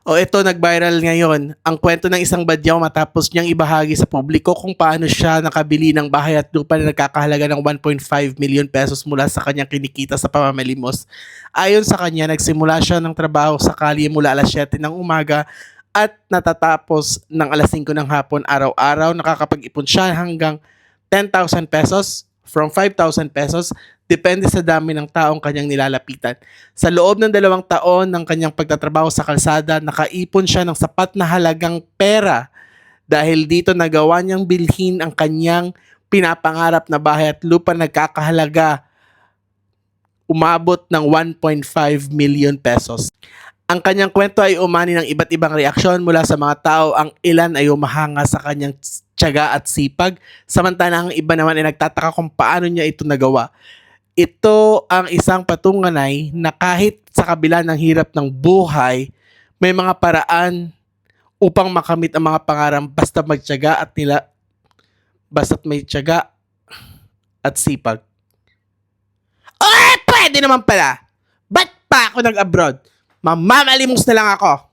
O ito, nag-viral ngayon ang kwento ng isang badyaw matapos niyang ibahagi sa publiko kung paano siya nakabili ng bahay at lupa na nagkakahalaga ng 1.5 million pesos mula sa kanyang kinikita sa pamamalimos. Ayon sa kanya, nagsimula siya ng trabaho sa kalye mula alas 7 ng umaga at natatapos ng alas 5 ng hapon araw-araw. Nakakapag-ipon siya hanggang 10,000 pesos from 5,000 pesos depende sa dami ng taong kanyang nilalapitan. Sa loob ng dalawang taon ng kanyang pagtatrabaho sa kalsada, nakaipon siya ng sapat na halagang pera dahil dito nagawa niyang bilhin ang kanyang pinapangarap na bahay at lupa nagkakahalaga umabot ng 1.5 million pesos. Ang kanyang kwento ay umani ng iba't ibang reaksyon mula sa mga tao. Ang ilan ay umahanga sa kanyang tiyaga at sipag, samantalang ang iba naman ay nagtataka kung paano niya ito nagawa. Ito ang isang patunganay na kahit sa kabila ng hirap ng buhay, may mga paraan upang makamit ang mga pangarap basta magtiyaga at nila basta't may tiyaga at sipag. Eh, pwede naman pala. Ba't pa ako nag-abroad? Mamamalimos na lang ako.